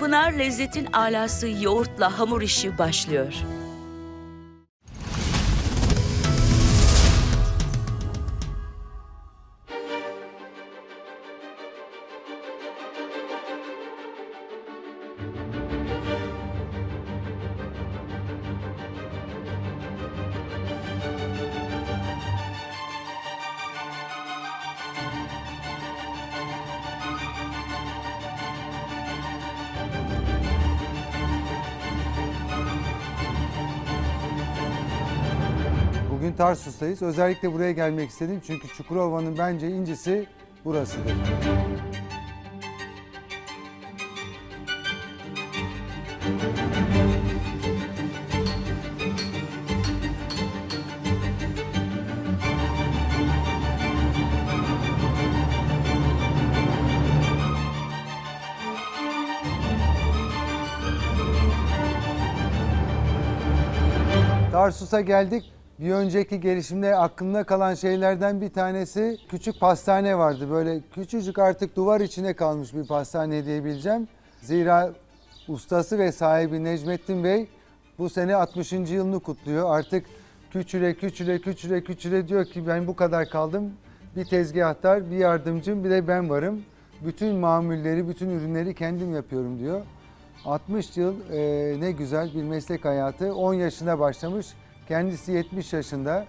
Pınar Lezzet'in alası yoğurtla hamur işi başlıyor. Tarsus'tayız. Özellikle buraya gelmek istedim çünkü Çukurova'nın bence incisi burasıdır. Tarsus'a geldik. Bir önceki gelişimde aklımda kalan şeylerden bir tanesi küçük pastane vardı. Böyle küçücük artık duvar içine kalmış bir pastane diyebileceğim. Zira ustası ve sahibi Necmettin Bey bu sene 60. yılını kutluyor. Artık küçüle küçüle küçüle küçüle diyor ki ben bu kadar kaldım. Bir tezgahtar, bir yardımcım, bir de ben varım. Bütün mamulleri, bütün ürünleri kendim yapıyorum diyor. 60 yıl e, ne güzel bir meslek hayatı. 10 yaşına başlamış. Kendisi 70 yaşında.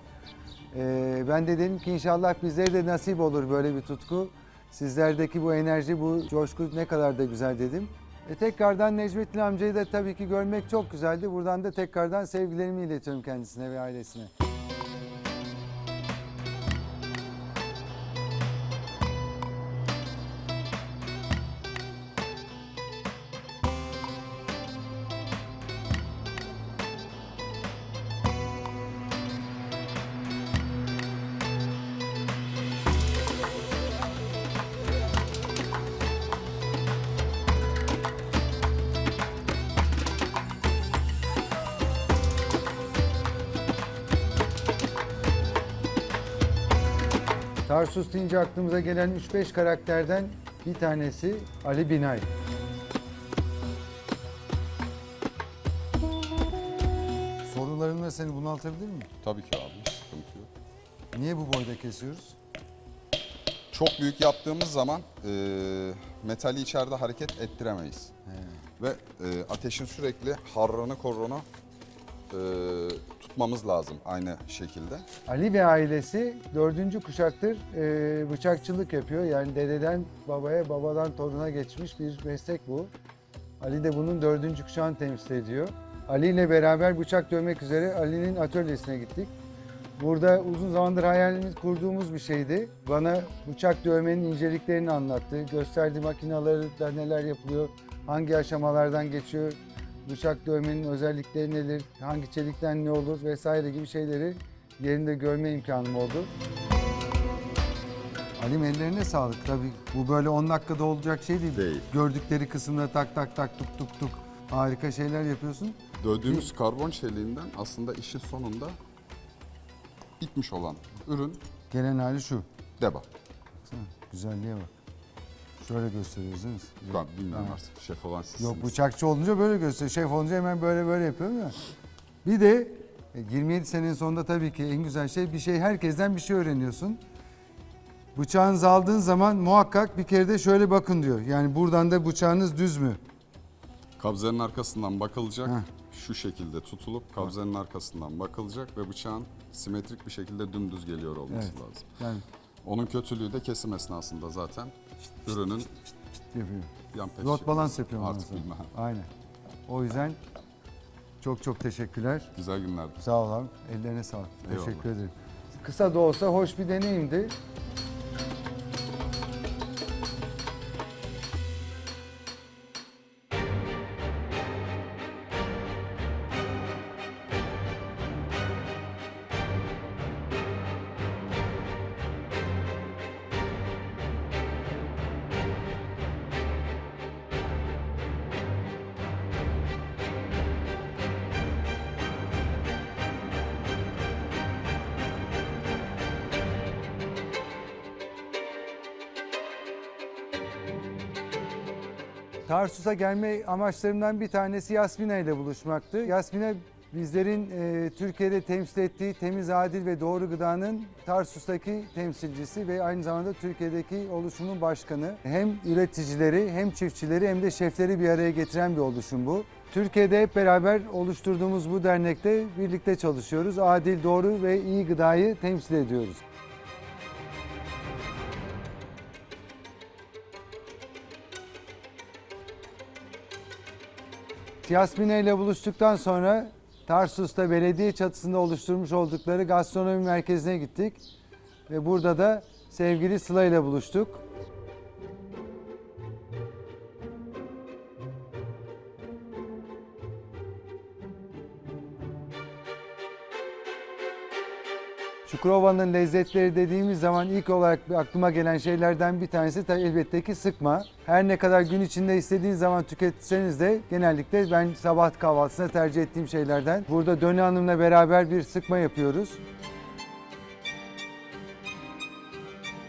E, ben de dedim ki inşallah bizlere de nasip olur böyle bir tutku. Sizlerdeki bu enerji, bu coşku ne kadar da güzel dedim. E, tekrardan Necmettin amcayı da tabii ki görmek çok güzeldi. Buradan da tekrardan sevgilerimi iletiyorum kendisine ve ailesine. Tarsus deyince aklımıza gelen 3-5 karakterden bir tanesi Ali Binay. Sorularımla seni bunaltabilir mi? Tabii ki abi hiç sıkıntı yok. Niye bu boyda kesiyoruz? Çok büyük yaptığımız zaman e, metali içeride hareket ettiremeyiz. Ve e, ateşin sürekli harrını korunu e, tutmamız lazım aynı şekilde. Ali ve ailesi dördüncü kuşaktır e, bıçakçılık yapıyor. Yani dededen babaya, babadan toruna geçmiş bir meslek bu. Ali de bunun dördüncü kuşağını temsil ediyor. Ali ile beraber bıçak dövmek üzere Ali'nin atölyesine gittik. Burada uzun zamandır hayalimiz kurduğumuz bir şeydi. Bana bıçak dövmenin inceliklerini anlattı. Gösterdi makinalarda neler yapılıyor, hangi aşamalardan geçiyor, bıçak dövmenin özellikleri nedir, hangi çelikten ne olur vesaire gibi şeyleri yerinde görme imkanım oldu. Alim ellerine sağlık tabii. Bu böyle 10 dakikada olacak şey değil. Değil. Gördükleri kısımda tak tak tak tuk tuk tuk harika şeyler yapıyorsun. Dövdüğümüz karbon çeliğinden aslında işin sonunda bitmiş olan ürün Gelen hali şu. deba. Güzelliğe bak. Şöyle mi? Ben bilmiyorum Ha. artık şef olan sizsiniz. Yok bıçakçı olunca böyle gösteriyor. Şef olunca hemen böyle böyle yapıyor ya. Bir de e, 27 senenin sonunda tabii ki en güzel şey bir şey herkesten bir şey öğreniyorsun. Bıçağınızı aldığın zaman muhakkak bir kere de şöyle bakın diyor. Yani buradan da bıçağınız düz mü? Kabzenin arkasından bakılacak. Heh. Şu şekilde tutulup kabzenin arkasından bakılacak ve bıçağın simetrik bir şekilde dümdüz geliyor olması Evet. lazım. Yani Onun kötülüğü de kesim esnasında zaten ürünün yapıyor. yan peşi. Rot balans yapıyor ondan Artık sonra. bilmem. Aynen. O yüzden çok çok teşekkürler. Güzel günlerdi. Sağ ol abi. Ellerine sağlık. Eyvallah. Teşekkür ederim. Kısa da olsa hoş bir deneyimdi. Tarsus'a gelme amaçlarımdan bir tanesi Yasmina ile buluşmaktı. Yasmina bizlerin e, Türkiye'de temsil ettiği temiz, adil ve doğru gıdanın Tarsus'taki temsilcisi ve aynı zamanda Türkiye'deki oluşumun başkanı. Hem üreticileri hem çiftçileri hem de şefleri bir araya getiren bir oluşum bu. Türkiye'de hep beraber oluşturduğumuz bu dernekte birlikte çalışıyoruz. Adil, doğru ve iyi gıdayı temsil ediyoruz. Yasmine ile buluştuktan sonra Tarsus'ta belediye çatısında oluşturmuş oldukları gastronomi merkezine gittik. Ve burada da sevgili Sıla ile buluştuk. Çukurova'nın lezzetleri dediğimiz zaman ilk olarak aklıma gelen şeylerden bir tanesi tabii elbette ki sıkma. Her ne kadar gün içinde istediğiniz zaman tüketseniz de genellikle ben sabah kahvaltısına tercih ettiğim şeylerden. Burada Döne Hanım'la beraber bir sıkma yapıyoruz.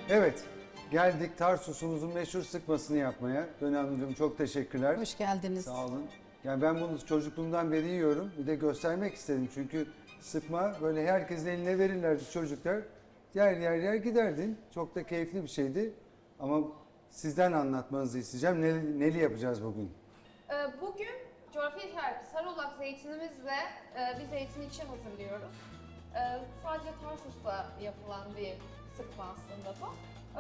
Evet, geldik Tarsus'umuzun meşhur sıkmasını yapmaya. Döne Hanımcığım çok teşekkürler. Hoş geldiniz. Sağ olun. Yani ben bunu çocukluğumdan beri yiyorum. Bir de göstermek istedim çünkü sıkma böyle herkesin eline verirlerdi çocuklar. Yer yer yer giderdin. Çok da keyifli bir şeydi. Ama sizden anlatmanızı isteyeceğim. Neli, neli yapacağız bugün? Ee, Bugün coğrafi işaretli sarolak zeytinimizle e, bir zeytin içi hazırlıyoruz. Ee, Sadece Tarsus'ta yapılan bir sıkma aslında bu.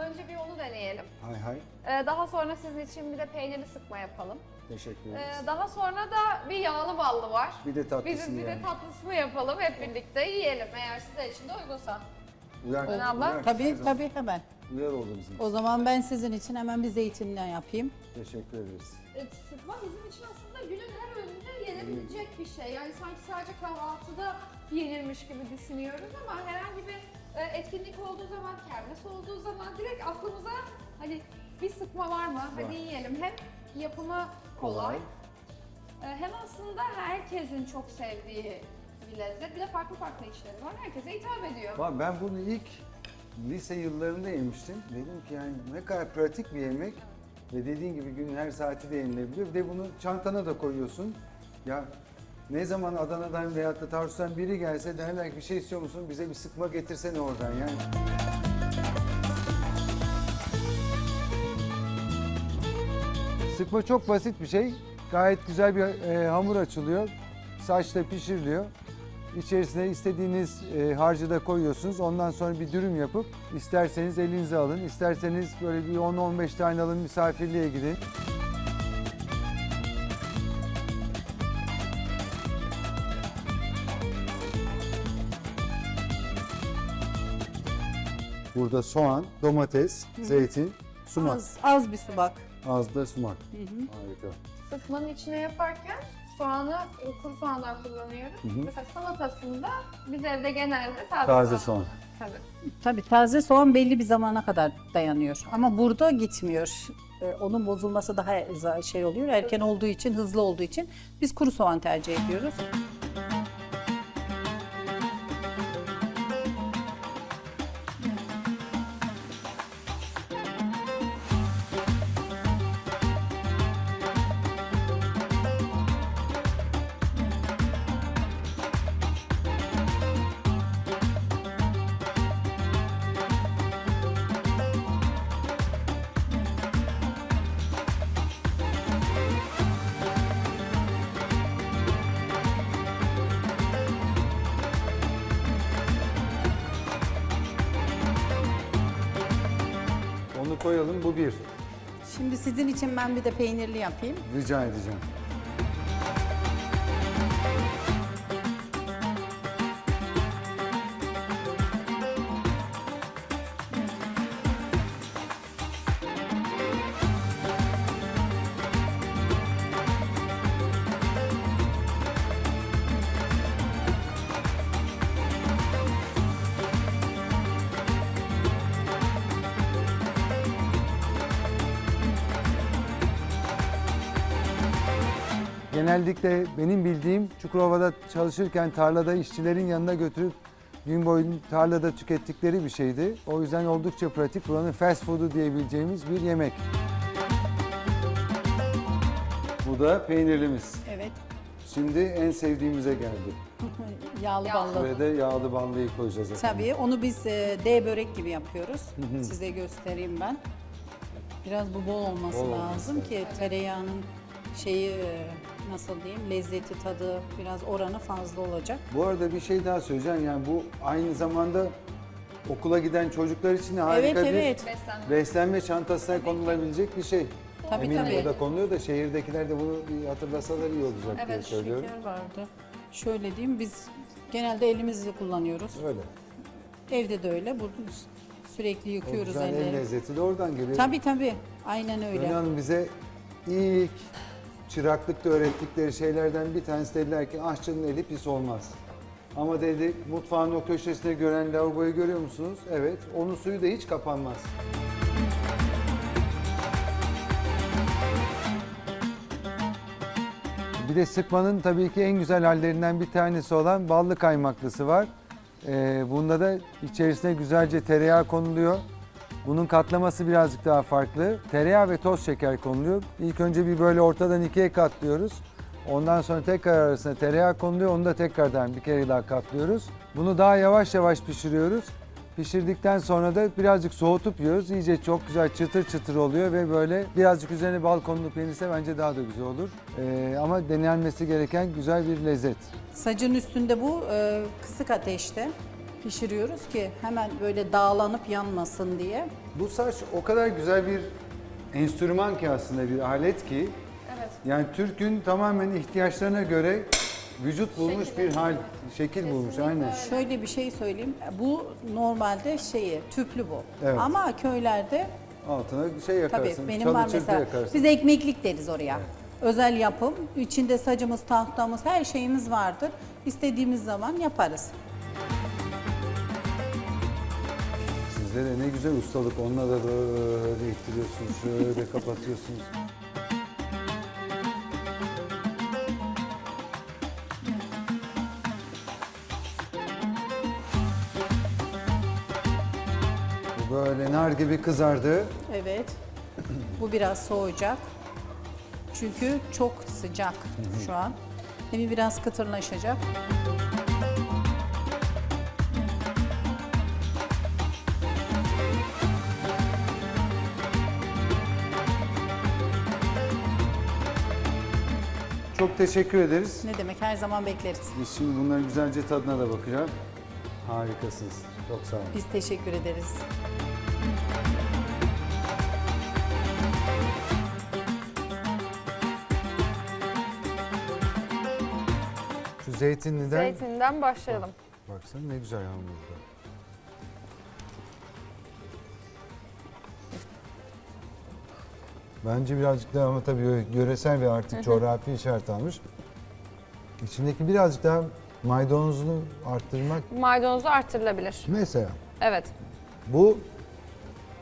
Önce bir onu deneyelim. Hay hay. Ee, Daha sonra sizin için bir de peynirli sıkma yapalım. Teşekkür Ee, ederiz. Daha sonra da bir yağlı ballı var. Bir de tatlısını Bizim bir de yani. tatlısını yapalım hep birlikte yiyelim eğer sizler için de uygunsa. Uyar, Döne abla. uyar. Tabii Her zaman tabii hemen. Uyar oldu bizim. O zaman ben sizin için hemen bir zeytinle yapayım. Teşekkür ederiz. E, Sıkma bizim için aslında günün her öğününde yenebilecek bir şey. Yani sanki sadece kahvaltıda yenirmiş gibi düşünüyoruz ama herhangi bir e, etkinlik olduğu zaman, kermes olduğu zaman direkt aklımıza hani bir sıkma var mı? Hadi yiyelim. Hem yapımı kolay, Kolay. e, hem aslında herkesin çok sevdiği bir lezzet. Bir de farklı farklı içleri var. Herkese hitap ediyor. Bak Ben bunu ilk lise yıllarında yemiştim. Dedim ki yani ne kadar pratik bir yemek. Ve dediğin gibi günün her saati de yenilebiliyor. Bir de bunu çantana da koyuyorsun. Ya ne zaman Adana'dan veyahut da Tarsus'tan biri gelse derler ki bir şey istiyor musun? Bize bir sıkma getirsene oradan yani. Sıkma çok basit bir şey. Gayet güzel bir e, hamur açılıyor. Saçta pişiriliyor. İçerisine istediğiniz e, harcı da koyuyorsunuz. Ondan sonra bir dürüm yapıp isterseniz elinize alın, isterseniz böyle bir 10-15 tane alın misafirliğe gidin. Burada soğan, domates, zeytin, sumak. Az, az bir subak. Az da sumak. Harika. Sıkmanın içine yaparken soğanı kuru soğanlar kullanıyoruz. Mesela salatasında biz evde genelde taze, Taze soğan. Tabii. Tabii taze soğan belli bir zamana kadar dayanıyor. Ama burada gitmiyor. Ee, Onun bozulması daha za- şey oluyor. Erken olduğu için, hızlı olduğu için biz kuru soğan tercih ediyoruz. Sizin için ben bir de peynirli yapayım. Rica edeceğim. Genellikle benim bildiğim Çukurova'da çalışırken tarlada işçilerin yanına götürüp gün boyu tarlada tükettikleri bir şeydi. O yüzden oldukça pratik. Buranın fast food'u diyebileceğimiz bir yemek. Bu da peynirlimiz. Evet. Şimdi en sevdiğimize geldi. Yağlı ballı. Buraya da yağlı ballıyı koyacağız efendim. Tabii onu biz e, D börek gibi yapıyoruz. Size göstereyim ben. Biraz bu bol olması Bol lazım olması. ki tereyağının şeyi e, nasıl diyeyim lezzeti tadı biraz oranı fazla olacak. Bu arada bir şey daha söyleyeceğim. Yani bu aynı zamanda okula giden çocuklar için de harika evet bir evet. beslenme çantasına konulabilecek bir şey. Tabii, Eminim tabii. burada konuluyor da şehirdekiler de bunu bir hatırlasalar iyi olacak diye Evet, söylüyorum. Şeker vardı. Şöyle diyeyim biz genelde elimizle kullanıyoruz. Öyle. Evde de öyle. Burada sürekli O yıkıyoruz güzel el elleri. lezzeti de oradan geliyor. Tabii tabii. Aynen Öyle. öyle. Hanım bize ilk çıraklıkta öğrettikleri şeylerden bir tanesi dediler ki aşçının eli pis olmaz. Ama dedi mutfağın o köşesinde gören lavaboyu görüyor musunuz? Evet. Onun suyu da hiç kapanmaz. Bir de sıkmanın tabii ki en güzel hallerinden bir tanesi olan ballı kaymaklısı var. Ee, bunda da içerisine güzelce tereyağı konuluyor. Bunun katlaması birazcık daha farklı. Tereyağı ve toz şeker konuluyor. İlk önce bir böyle ortadan ikiye katlıyoruz. Ondan sonra tekrar arasına tereyağı konuluyor. Onu da tekrardan bir kere daha katlıyoruz. Bunu daha yavaş yavaş pişiriyoruz. Pişirdikten sonra da birazcık soğutup yiyoruz. İyice çok güzel çıtır çıtır oluyor ve böyle birazcık üzerine bal konulup yenirse bence daha da güzel olur. Ee, ama denenmesi gereken güzel bir lezzet. Sacın üstünde bu e, kısık ateşte pişiriyoruz ki hemen böyle dağlanıp yanmasın diye. Bu saç o kadar güzel bir enstrüman ki aslında bir alet ki. Evet. Yani Türk'ün tamamen ihtiyaçlarına göre vücut bulmuş bir hal, şekil bulmuş aynen. Şöyle bir şey söyleyeyim. Bu normalde şeyi tüplü bu. Evet. Ama köylerde Altına şey yakarsın, tabii benim var mesela. yakarsın. Biz ekmeklik deriz oraya. Özel yapım. İçinde sacımız, tahtamız, her şeyimiz vardır. İstediğimiz zaman yaparız. Sizde de ne güzel ustalık, onunla da böyle ittiriyorsunuz, şöyle kapatıyorsunuz. Bu böyle nar gibi kızardı. Evet. Bu biraz soğuyacak. Çünkü çok sıcak şu an. Hem biraz kıtırlaşacak. Çok teşekkür ederiz. Ne demek her zaman bekleriz. Biz şimdi bunların güzelce tadına da bakacağım. Harikasınız. Çok sağ olun. Biz teşekkür ederiz. Şu zeytinliden Zeytinden başlayalım. baksana ne güzel hamurda. Bence birazcık daha ama tabii yö- yöresel ve artık coğrafi işaret almış. İçindeki birazcık daha maydanozunu arttırmak Maydanozu arttırılabilir. mesela. Evet. Bu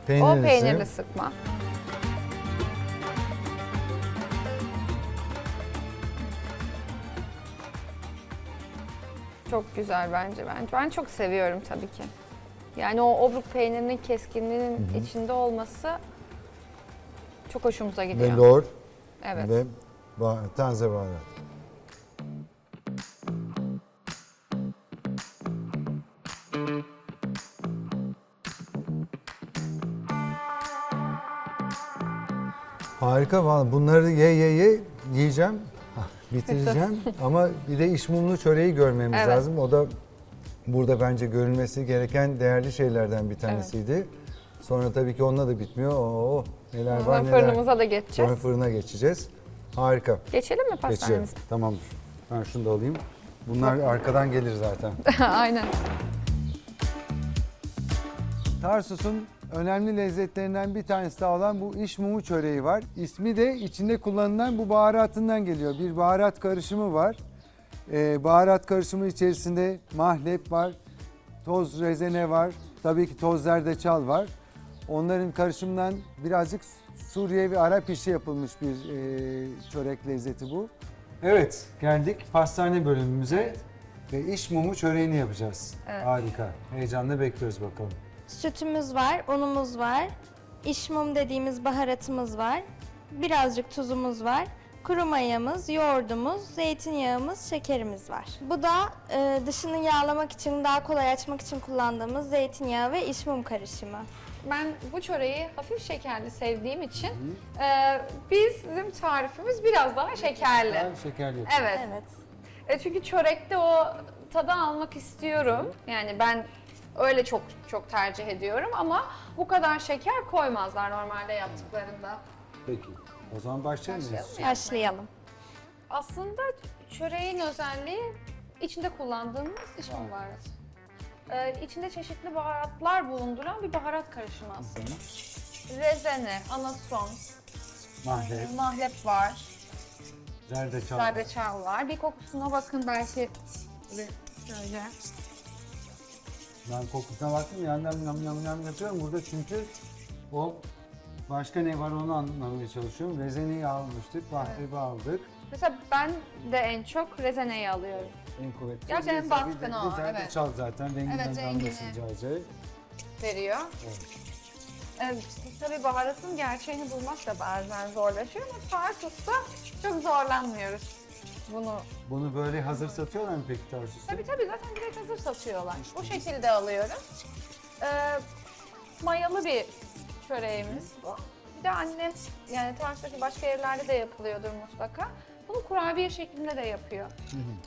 peynirlisi. O peynirli sıkma. Çok güzel bence ben. Ben çok seviyorum tabii ki. Yani o obruk peynirinin keskinliğinin içinde olması çok hoşumuza gidiyor. Ve lor evet. ve taze baharat. Harika vallahi bunları ye ye ye yiyeceğim. Bitireceğim ama bir de iş mumlu çöreği görmemiz Evet. lazım. O da burada bence görülmesi gereken değerli şeylerden bir tanesiydi. Sonra tabii ki onunla da bitmiyor. Oo, neler var Sonra neler. fırınımıza da Sonra geçeceğiz. fırına geçeceğiz. Harika. Geçelim mi pastanemize? Tamamdır. Ben şunu da alayım. Bunlar arkadan gelir zaten. Aynen. Tarsus'un önemli lezzetlerinden bir tanesi daha olan bu iş mumu çöreği var. İsmi de içinde kullanılan bu baharatından geliyor. Bir baharat karışımı var. Ee, baharat karışımı içerisinde mahlep var, toz rezene var, tabii ki toz zerdeçal var. Onların karışımından birazcık Suriye ve Arap işi yapılmış bir e, çörek lezzeti bu. Evet, geldik pastane bölümümüze ve iş mumu çöreğini yapacağız. Evet. Harika. Heyecanla bekliyoruz bakalım. Sütümüz var, unumuz var, işmum dediğimiz baharatımız var, birazcık tuzumuz var, kuru mayamız, yoğurdumuz, zeytinyağımız, şekerimiz var. Bu da e, dışını yağlamak için, daha kolay açmak için kullandığımız zeytinyağı ve iç mum karışımı. Ben bu çöreği hafif şekerli sevdiğim için e, bizim tarifimiz biraz daha şekerli. Ben şekerli. Evet. Evet. E, çünkü çörekte o tadı almak istiyorum. Yani ben öyle çok çok tercih ediyorum ama bu kadar şeker koymazlar normalde yaptıklarında. Peki. O zaman başlayalım. mı? Başlayalım. Başlayalım. Aslında çöreğin özelliği içinde kullandığımız iç baharatı. Ee, içinde çeşitli baharatlar bulunduran bir baharat karışımı aslında. Rezene, anason, Mahlep, mahlep var, zerdeçal. zerdeçal var. Bir kokusuna bakın belki bir şöyle. Ben kokusuna baktım yandan yam yam yam yapıyorum. Burada çünkü o başka ne var onu anlamaya çalışıyorum. Rezeneyi almıştık, mahlebi aldık. Mesela ben de en çok rezeneyi alıyorum. En kuvvetli. Gerçi en de- baskın bir de o, Zerdeçal zaten renginden Evet, evet, rengini. anlaşılacağı. veriyor. Evet, tabii baharatın gerçeğini bulmak da bazen zorlaşıyor ama Tarsus'ta çok zorlanmıyoruz bunu. Bunu böyle hazır satıyorlar mı peki Tarsus'ta? Tabii tabii zaten direkt hazır satıyorlar. Bu şekilde alıyoruz. Ee, mayalı bir çöreğimiz bu. Bir de annem yani Tarsus'taki başka yerlerde de yapılıyordur mutlaka. Bunu kurabiye şeklinde de yapıyor.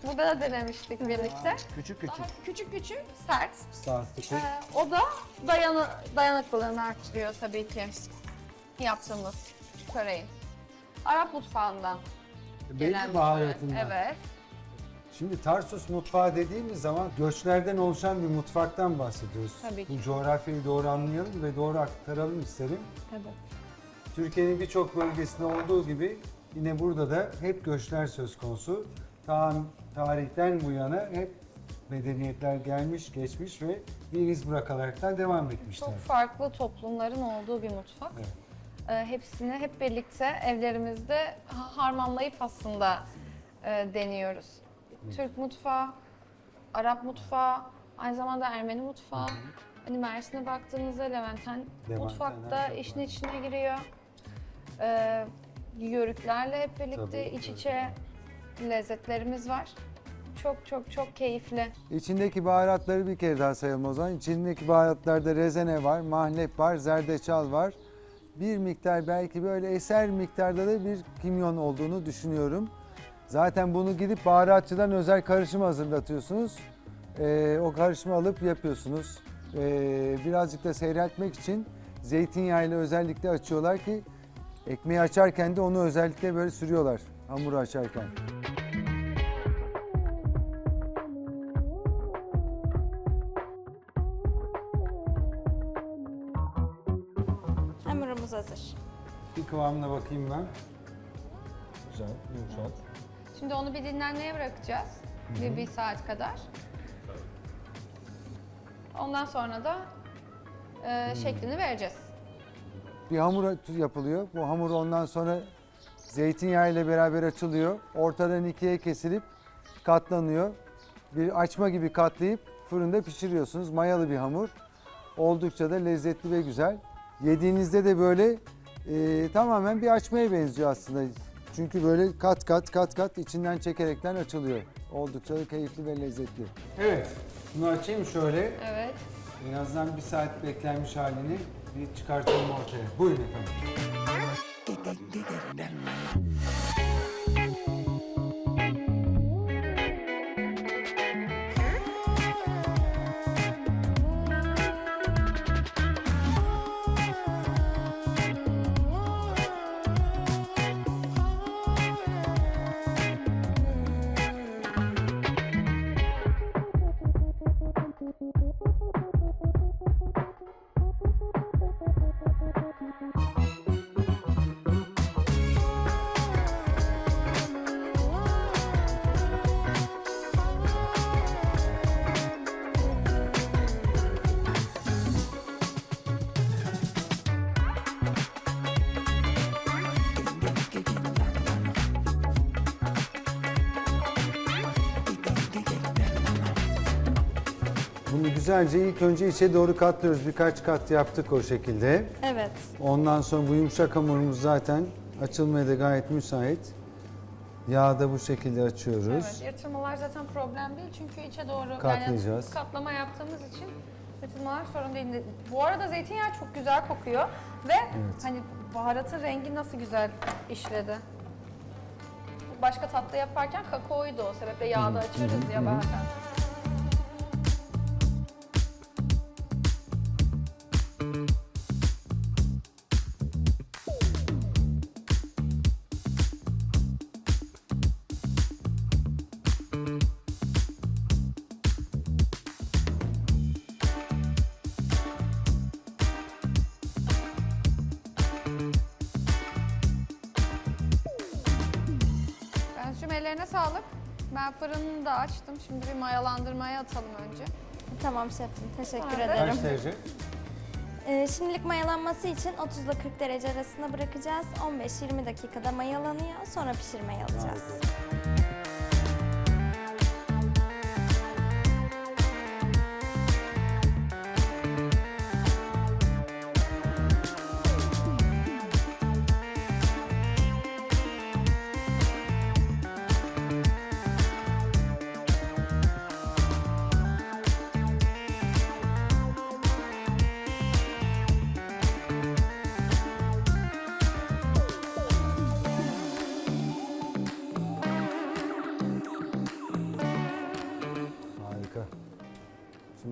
Burada da denemiştik birlikte. Küçük küçük. Daha küçük küçük, sert. Saatlik. Ee, o da dayanı, dayanıklılığını arttırıyor tabii ki yaptığımız çöreğin. Arap mutfağından gelen Belli bir baharatından. Evet. Şimdi Tarsus mutfağı dediğimiz zaman göçlerden oluşan bir mutfaktan bahsediyoruz. Tabii ki. Bu coğrafyayı doğru anlayalım ve doğru aktaralım isterim. Tabii. Türkiye'nin birçok bölgesinde olduğu gibi yine burada da hep göçler söz konusu. Ta tarihten bu yana hep medeniyetler gelmiş, geçmiş ve bir iz bırakaraktan devam etmişler. Çok farklı toplumların olduğu bir mutfak. Evet. Ee, hepsini hep birlikte evlerimizde ha- harmanlayıp aslında e, deniyoruz. Türk mutfağı, Arap mutfağı, aynı zamanda Ermeni mutfağı. Hani Mersin'e baktığınızda Levanten mutfakta çok işin içine giriyor. Ee, yörüklerle hep birlikte Tabii, iç içe lezzetlerimiz var. Çok çok çok keyifli. İçindeki baharatları bir kere daha sayalım o zaman. İçindeki baharatlarda rezene var, mahlep var, zerdeçal var. Bir miktar belki böyle eser miktarda da bir kimyon olduğunu düşünüyorum. Zaten bunu gidip baharatçıdan özel karışım hazırlatıyorsunuz. Ee, o karışımı alıp yapıyorsunuz. Ee, birazcık da seyreltmek için zeytinyağıyla özellikle açıyorlar ki ekmeği açarken de onu özellikle böyle sürüyorlar hamuru açarken. Hamurumuz hazır. Bir kıvamına bakayım ben. Güzel, yumuşak. Şimdi onu bir dinlenmeye bırakacağız. Bir, bir saat kadar. Ondan sonra da e, şeklini vereceğiz. Bir hamur yapılıyor. Bu hamur ondan sonra zeytinyağı ile beraber açılıyor. Ortadan ikiye kesilip katlanıyor. Bir açma gibi katlayıp fırında pişiriyorsunuz. Mayalı bir hamur. Oldukça da lezzetli ve güzel. Yediğinizde de böyle e, tamamen bir açmaya benziyor aslında. Çünkü böyle kat kat kat kat içinden çekerekten açılıyor. Oldukça da keyifli ve lezzetli. Evet. Bunu açayım şöyle. Evet. En azından bir saat beklenmiş halini bir çıkartalım ortaya. Buyurun efendim. Güzelce ilk önce içe doğru katlıyoruz. Birkaç kat yaptık o şekilde. Evet. Ondan sonra bu yumuşak hamurumuz zaten açılmaya da gayet müsait. Yağda bu şekilde açıyoruz. Evet, yatırmalar zaten problem değil çünkü içe doğru Katlayacağız. yani katlama yaptığımız için yatırmalar sorun değil. Bu arada zeytinyağı çok güzel kokuyor ve hani baharatın rengi nasıl güzel işledi. Başka tatlı yaparken kakaoyu da o sebeple yağda açarız ya bazen. Ellerine sağlık. Ben fırını da açtım. Şimdi bir mayalandırmaya atalım önce. Tamam şefim, teşekkür da- ederim. Kaç derece? Ee, şimdilik mayalanması için 30 ile 40 derece arasında bırakacağız. 15-20 dakikada mayalanıyor. Sonra pişirmeye alacağız. Harika.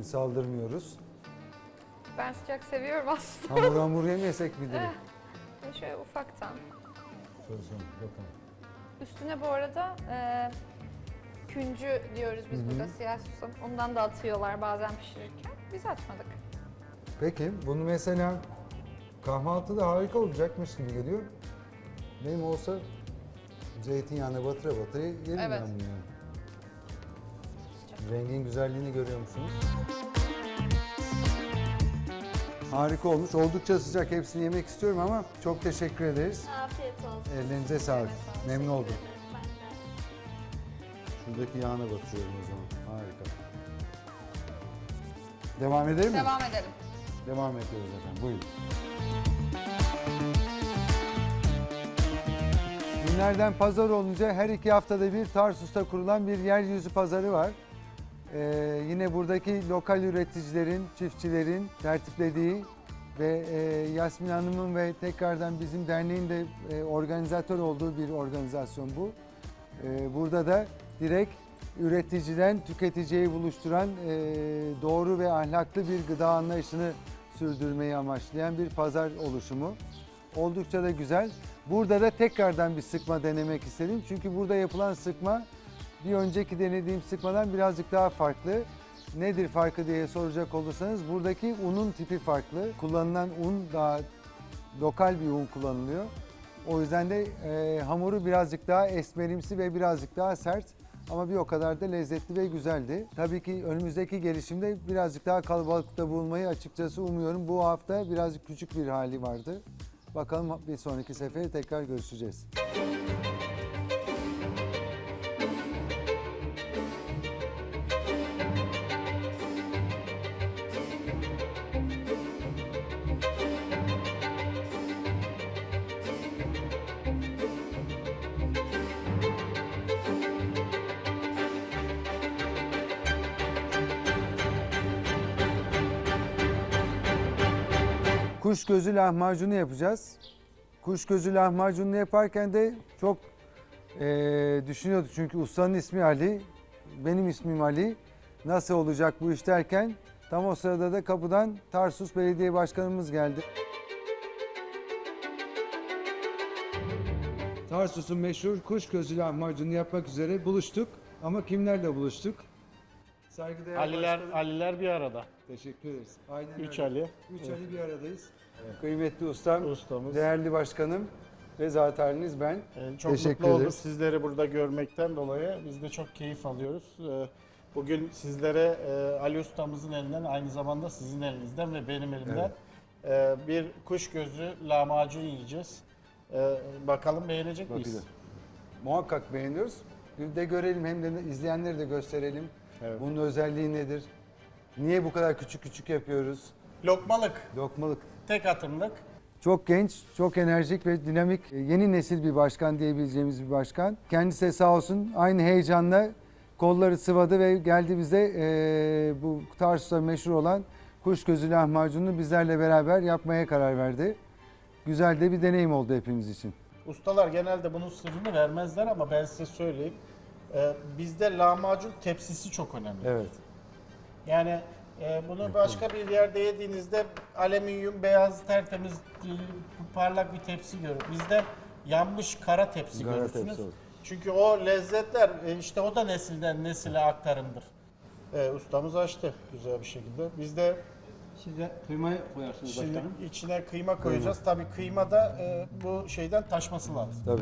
Saldırmıyoruz. Ben sıcak seviyorum aslında. Hamur hamur yemesek mi direkt? Ve Şöyle ufaktan. Şöyle şöyle bakalım. Üstüne bu arada e, küncü diyoruz biz burada siyah susam. Ondan da atıyorlar bazen pişirirken. Biz atmadık. Peki bunu mesela kahvaltıda harika olacakmış gibi geliyor. Benim olsa zeytinyağına batıra batıra yerim Evet. ben bunu. yani. Rengin güzelliğini görüyor musunuz? Harika olmuş. Oldukça sıcak. Hepsini yemek istiyorum ama çok teşekkür ederiz. Afiyet olsun. Ellerinize sağlık. Memnun oldum. Şuradaki yağına batırıyorum o zaman. Harika. Devam edelim mi? Devam edelim. Devam ediyoruz efendim. Buyurun. Günlerden pazar olunca her iki haftada bir Tarsus'ta kurulan bir yeryüzü pazarı var. Ee, yine buradaki lokal üreticilerin, çiftçilerin tertiplediği ve e, Yasmin Hanım'ın ve tekrardan bizim derneğin de e, organizatör olduğu bir organizasyon bu. Ee, burada da direkt üreticiden tüketiciyi buluşturan e, doğru ve ahlaklı bir gıda anlayışını sürdürmeyi amaçlayan bir pazar oluşumu. Oldukça da güzel. Burada da tekrardan bir sıkma denemek istedim. Çünkü burada yapılan sıkma bir önceki denediğim sıkmadan birazcık daha farklı. Nedir farkı diye soracak olursanız buradaki unun tipi farklı. Kullanılan un daha lokal bir un kullanılıyor. O yüzden de e, hamuru birazcık daha esmerimsi ve birazcık daha sert ama bir o kadar da lezzetli ve güzeldi. Tabii ki önümüzdeki gelişimde birazcık daha kalabalıkta bulunmayı açıkçası umuyorum. Bu hafta birazcık küçük bir hali vardı. Bakalım bir sonraki sefere tekrar görüşeceğiz. Gözü lahmacunu yapacağız. Kuş gözü lahmacununu yaparken de çok eee düşünüyorduk. Çünkü ustanın ismi Ali, benim ismim Ali. Nasıl olacak bu iş derken tam o sırada da kapıdan Tarsus Belediye Başkanımız geldi. Tarsus'un meşhur kuş gözü lahmacunu yapmak üzere buluştuk. Ama kimlerle buluştuk? Saygıdeğer Aliler, başkanım. Aliler bir arada. Teşekkür ederiz. Aynen Üç öyle. Ali. Üç Ali bir aradayız. Kıymetli ustam, Ustamız. değerli başkanım ve zat haliniz ben. Ee, Çok Teşekkür mutlu olduk ederiz. sizleri burada görmekten dolayı. Biz de çok keyif alıyoruz. Ee, Bugün sizlere e, Ali Ustamızın elinden aynı zamanda sizin elinizden ve benim elimden e, bir kuş gözü lahmacun yiyeceğiz. Ee, Bakalım beğenecek miyiz? Bakacağız. Muhakkak beğeniyoruz. Bir de görelim hem de izleyenleri de gösterelim. Evet. Bunun özelliği nedir? Niye bu kadar küçük küçük yapıyoruz? Lokmalık, Lokmalık. Tek atımlık. Çok genç, çok enerjik ve dinamik, e, yeni nesil bir başkan diyebileceğimiz bir başkan. Kendisi de sağ olsun aynı heyecanla kolları sıvadı ve geldi bize e, bu Tarsus'ta meşhur olan kuş gözü lahmacununu bizlerle beraber yapmaya karar verdi. Güzel de bir deneyim oldu hepimiz için. Ustalar genelde bunun sırrını vermezler ama ben size söyleyeyim. Ee, bizde lahmacun tepsisi çok önemli. Evet. Yani e, bunu başka bir yerde yediğinizde alüminyum, beyaz, tertemiz, e, parlak bir tepsi görür. Bizde yanmış kara tepsi Kara görürsünüz. tepsi olur. Çünkü o lezzetler e, işte o da nesilden nesile aktarımdır. E, ustamız açtı güzel bir şekilde. Biz de Siz de kıymayı koyarsınız şimdi başkanım. içine kıyma koyacağız. Tabii kıyma da e, bu şeyden taşması lazım. Tabii.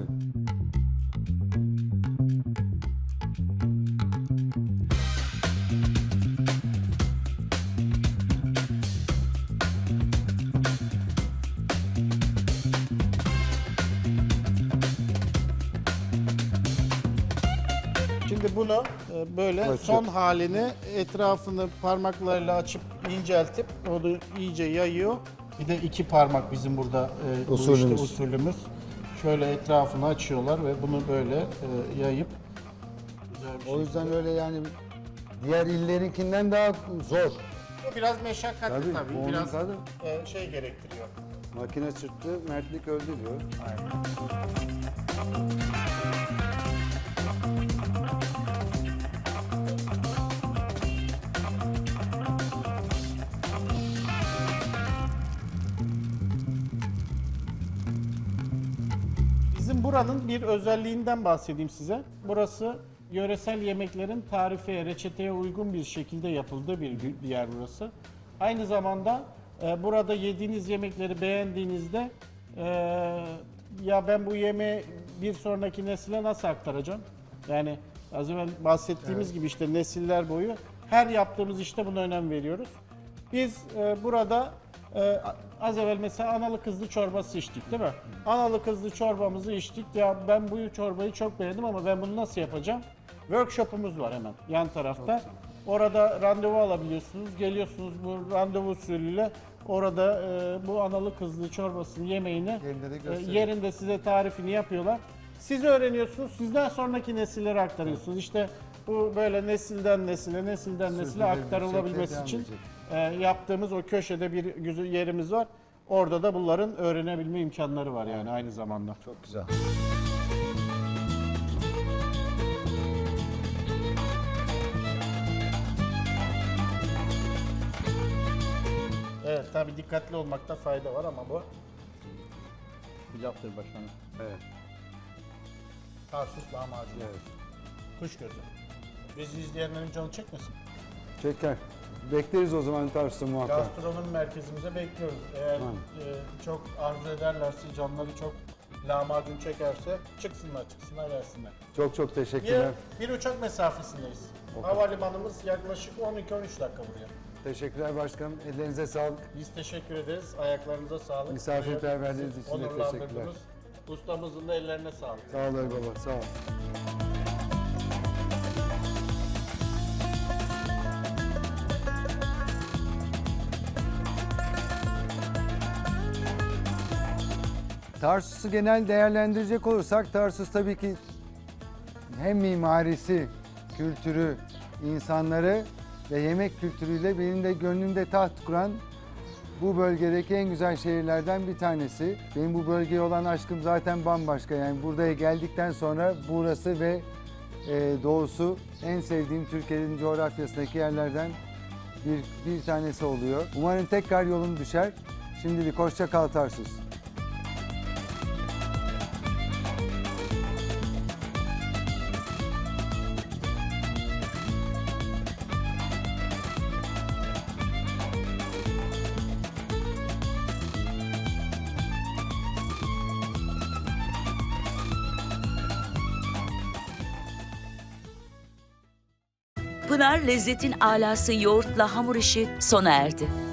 Şimdi bunu e, böyle Evet, son halini etrafını parmaklarıyla açıp inceltip onu iyice yayıyor. Bir de iki parmak bizim burada e, bu Usulümüz. işte usulümüz. Şöyle etrafını açıyorlar ve bunu böyle e, yayıp O yüzden öyle yani diğer illerinkinden daha zor. Bu biraz meşakkatli tabii. onun Biraz tadı. e, şey gerektiriyor. Makine çıktı, mertlik öldü diyor. Bizim buranın bir özelliğinden bahsedeyim size. Burası yöresel yemeklerin tarife, reçeteye uygun bir şekilde yapıldığı bir yer burası. Aynı zamanda e, burada yediğiniz yemekleri beğendiğinizde e, ya ben bu yemeği bir sonraki nesile nasıl aktaracağım? Yani az evvel bahsettiğimiz gibi işte nesiller boyu her yaptığımız işte buna önem veriyoruz. Biz e, burada e, az evvel mesela analı kızlı çorbası içtik değil mi? Analı kızlı çorbamızı içtik. Ya ben bu çorbayı çok beğendim ama ben bunu nasıl yapacağım? Workshop'umuz var hemen yan tarafta. Orada randevu alabiliyorsunuz. Geliyorsunuz bu randevu usulüyle orada e, bu analı kızlı çorbasının yemeğini Yerinde de e, gösteriyor. yerinde size tarifini yapıyorlar. Siz öğreniyorsunuz, sizden sonraki nesillere aktarıyorsunuz. İşte bu böyle nesilden nesile, nesilden nesile aktarılabilmesi şekilde için devam e, yaptığımız o köşede bir güzel yerimiz var. Orada da bunların öğrenebilme imkanları var yani aynı zamanda. Çok güzel. Evet tabi dikkatli olmakta fayda var ama bu Pilavdır başkanım. Evet. Tarsus lahmacun. Evet. Kuş gözü. Bizi izleyenlerin canı çekmesin. Çeker. Bekleriz o zaman Tarsus'ta muhakkak. Gastronomi merkezimize bekliyoruz. Eğer Tamam. e, çok arzu ederlerse, canları çok lahmacun çekerse çıksınlar çıksınlar gelsinler. Çok çok Bir, teşekkürler. bir uçak mesafesindeyiz. Havalimanımız yaklaşık 12-13 dakika buraya. Teşekkürler başkanım. Ellerinize sağlık. Biz teşekkür ederiz. Ayaklarınıza sağlık. Misafirperverliğiniz Bizi için de onurlandırdınız. teşekkürler. Ustamızın da ellerine sağlık. Sağ ol Baba, sağ ol. Tarsus'u genel değerlendirecek olursak Tarsus tabii ki hem mimarisi, kültürü, insanları ve yemek kültürüyle benim de gönlümde taht kuran bu bölgedeki en güzel şehirlerden bir tanesi. Benim bu bölgeye olan aşkım zaten bambaşka. Yani buraya geldikten sonra burası ve e, doğusu en sevdiğim Türkiye'nin coğrafyasındaki yerlerden bir, bir tanesi oluyor. Umarım tekrar yolum düşer. Şimdilik hoşça kal Tarsus. Lezzet'in alası yoğurtla hamur işi sona erdi.